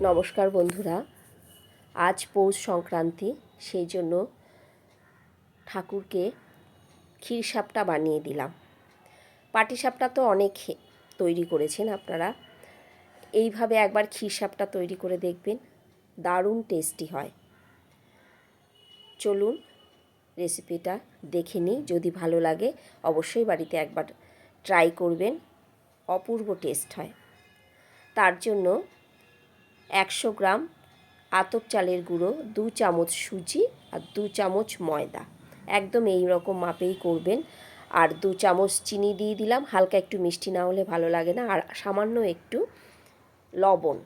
নমস্কার বন্ধুরা। আজ পৌষ সংক্রান্তি, সেই জন্য ঠাকুরকে ক্ষীর সাপটা বানিয়ে দিলাম। পাটি সাপটা তো অনেক তৈরি করেছেন আপনারা। এইভাবে একবার ক্ষীর সাপটা তৈরি করে দেখবেন, দারুণ টেস্টি হয়। চলুন রেসিপিটা দেখে নিই, যদি ভালো লাগে অবশ্যই বাড়িতে একবার ট্রাই করবেন, অপূর্ব টেস্ট হয়। তার জন্য একশো গ্রাম আতপ চালের গুঁড়ো, দু চামচ সুজি আর দু চামচ ময়দা। একদম এই রকম মাপেই করবেন। আর দু চামচ চিনি দিয়ে দিলাম। হালকা একটু মিষ্টি না হলে ভালো লাগে না। আর সামান্য একটু লবণ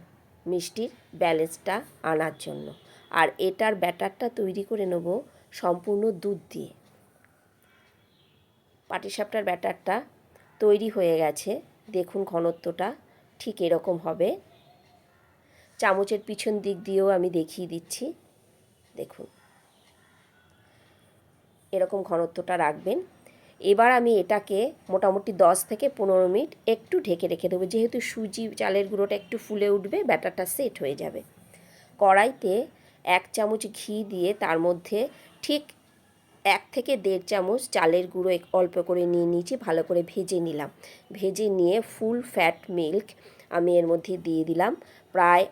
মিষ্টির ব্যালেন্সটা আনার জন্য। আর এটার ব্যাটারটা তৈরি করে নেব সম্পূর্ণ দুধ দিয়ে। পাটিসাপটার ব্যাটারটা তৈরি হয়ে গেছে। দেখুন ঘনত্বটা ঠিক এরকম হবে। চামচের পিছন দিক দিয়েও আমি দেখিয়ে দিচ্ছি। দেখুন। এরকম ঘনত্বটা রাখবেন। এবার আমি এটাকে মোটামুটি দশ থেকে পনেরো মিনিট একটু ঢেকে রেখে দেবো। যেহেতু সুজি চালের গুঁড়োটা একটু ফুলে উঠবে, ব্যাটারটা সেট হয়ে যাবে। কড়াইতে এক চামচ ঘি দিয়ে তার মধ্যে ঠিক এক থেকে দেড় চামচ চালের গুঁড়ো এক- অল্প করে নিয়ে নিয়েছি, ভালো করে ভেজে নিলাম। ভেজে নিয়ে ফুল ফ্যাট মিল্ক আমি এর মধ্যে দিয়ে দিলাম। প্রায়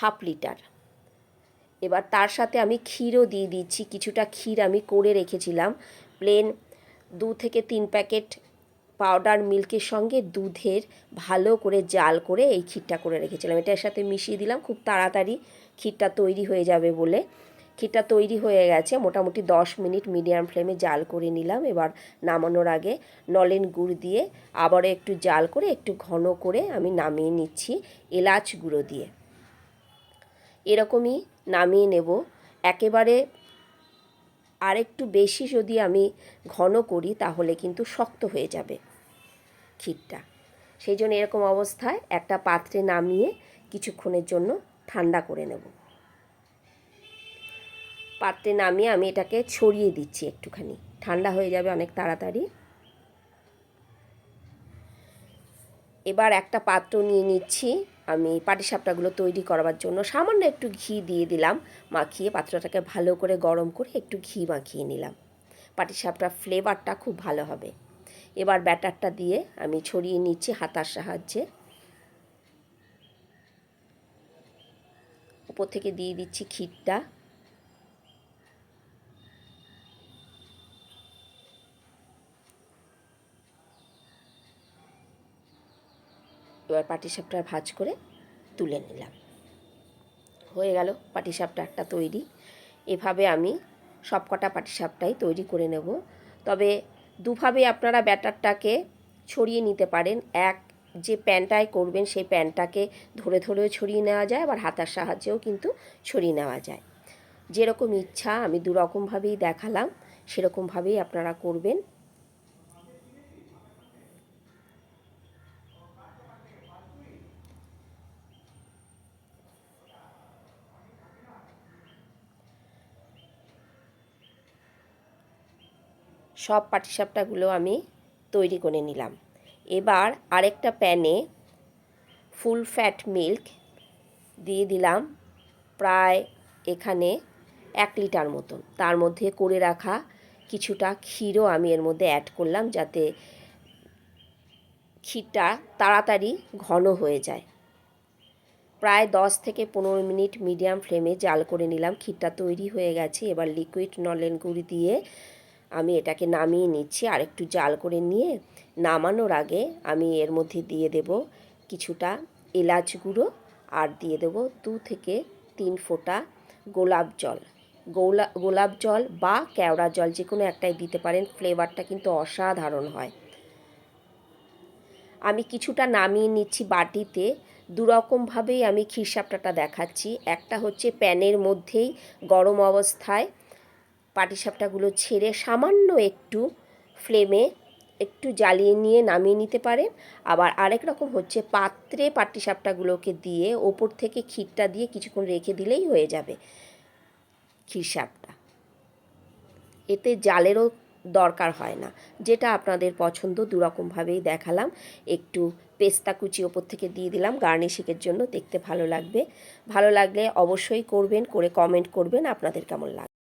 হাফ লিটার। এবার তার সাথে আমি ক্ষীরও দিয়ে দিচ্ছি, কিছুটা ক্ষীর আমি করে রেখেছিলাম। প্লেন দু থেকে তিন প্যাকেট পাউডার মিল্কের সঙ্গে দুধের ভালো করে জাল করে এই ক্ষীরটা করে রেখেছিলাম। এটার সাথে মিশিয়ে দিলাম, খুব তাড়াতাড়ি ক্ষীরটা তৈরি হয়ে যাবে বলে। ক্ষীরটা তৈরি হয়ে গেছে, মোটামুটি দশ মিনিট মিডিয়াম ফ্লেমে জাল করে নিলাম। এবার নামানোর আগে নলেন গুড় দিয়ে আবারও একটু জাল করে, একটু ঘন করে আমি নামিয়ে নিচ্ছি এলাচ গুঁড়ো দিয়ে। এরকমই নামিয়ে নেব। একেবারে আরেকটু বেশি যদি আমি ঘন করি, তাহলে কিন্তু শক্ত হয়ে যাবে ক্ষীরটা। সেই জন্য এরকম অবস্থায় একটা পাত্রে নামিয়ে কিছুক্ষণের জন্য ঠান্ডা করে নেব। পাত্রে নামিয়ে আমি এটাকে ছড়িয়ে দিচ্ছি একটুখানি। ঠান্ডা হয়ে যাবে অনেক তাড়াতাড়ি। এবার একটা পাত্র নিয়ে নিচ্ছি। আমি পাটিসাপটাগুলো তৈরি করবার জন্য সামান্য একটু ঘি দিয়ে দিলাম, মাখিয়ে পাত্রটাকে ভালো করে গরম করে একটু ঘি মাখিয়ে নিলাম। পাটিসাপটার ফ্লেভারটা খুব ভালো হবে। এবার ব্যাটারটা দিয়ে আমি ছড়িয়ে নিচ্ছি হাতার সাহায্যে। উপর থেকে দিয়ে দিচ্ছি ক্ষীরটা এবার পাটিসাপটা ভাজ করে তুলে নিলাম। হয়ে গেল পাটিসাপটা একটা তৈরি। এভাবে আমি সব সবকটা পাটিসাপটাই তৈরি করে নেব। তবে দুভাবে আপনারা ব্যাটারটাকে ছড়িয়ে নিতে পারেন। এক, যে প্যানটায় করবেন সেই প্যানটাকে ধরে ধরেও ছড়িয়ে নেওয়া যায়, আবার হাতার সাহায্যেও কিন্তু ছড়িয়ে নেওয়া যায়। যেরকম ইচ্ছা আমি দুরকমভাবেই দেখালাম, সেরকমভাবেই আপনারা করবেন। সব পাটিসাপটাগুলো আমি তৈরি করে নিলাম। এবার আরেকটা প্যানে ফুল ফ্যাট মিল্ক দিয়ে দিলাম প্রায় এখানে এক লিটার মতন। তার মধ্যে করে রাখা কিছুটা ক্ষীরও আমি এর মধ্যে অ্যাড করলাম যাতে ক্ষীরটা তাড়াতাড়ি ঘন হয়ে যায়। প্রায় দশ থেকে পনেরো মিনিট মিডিয়াম ফ্লেমে জাল করে নিলাম। ক্ষীরটা তৈরি হয়ে গেছে। এবার লিকুইড নলেন গুঁড়ি দিয়ে আমি এটাকে নামিয়ে নিচ্ছি আর একটু জাল করে নিয়ে নামানোর আগে আমি এর মধ্যে দিয়ে দেব কিছুটা এলাচ গুঁড়ো আর দিয়ে দেব দু থেকে তিন ফোঁটা গোলাপ জল। গোলা, গোলাপ জল বা কেওড়া জল যে কোনো একটাই দিতে পারেন, ফ্লেভারটা কিন্তু অসাধারণ হয়। আমি কিছুটা নামিয়ে নিচ্ছি বাটিতে, দুরকমভাবেই আমি ক্ষীরসাপটাটা দেখাচ্ছি। একটা হচ্ছে প্যানের মধ্যেই গরম অবস্থায় পাটিসাপটাগুলো ছেড়ে সামান্য একটু ফ্লেমে একটু জ্বালিয়ে নিয়ে নামিয়ে নিতে পারেন। আবার আরেক রকম হচ্ছে পাত্রে পাটিসাপটাগুলোকে দিয়ে ওপর থেকে ক্ষীরটা দিয়ে কিছুক্ষণ রেখে দিলেই হয়ে যাবে ক্ষীরসাপটা। এতে জালেরও দরকার হয় না। যেটা আপনাদের পছন্দ, দুরকমভাবেই দেখালাম। একটু পেস্তা কুচি ওপর থেকে দিয়ে দিলাম, গার্নিশিংয়ের জন্য দেখতে ভালো লাগবে। ভালো লাগলে অবশ্যই করবেন, করে কমেন্ট করবেন, আপনাদের কেমন লাগবে